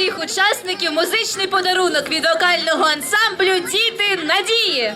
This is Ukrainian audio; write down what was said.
усіх учасників музичний подарунок від вокального ансамблю Діти Надії.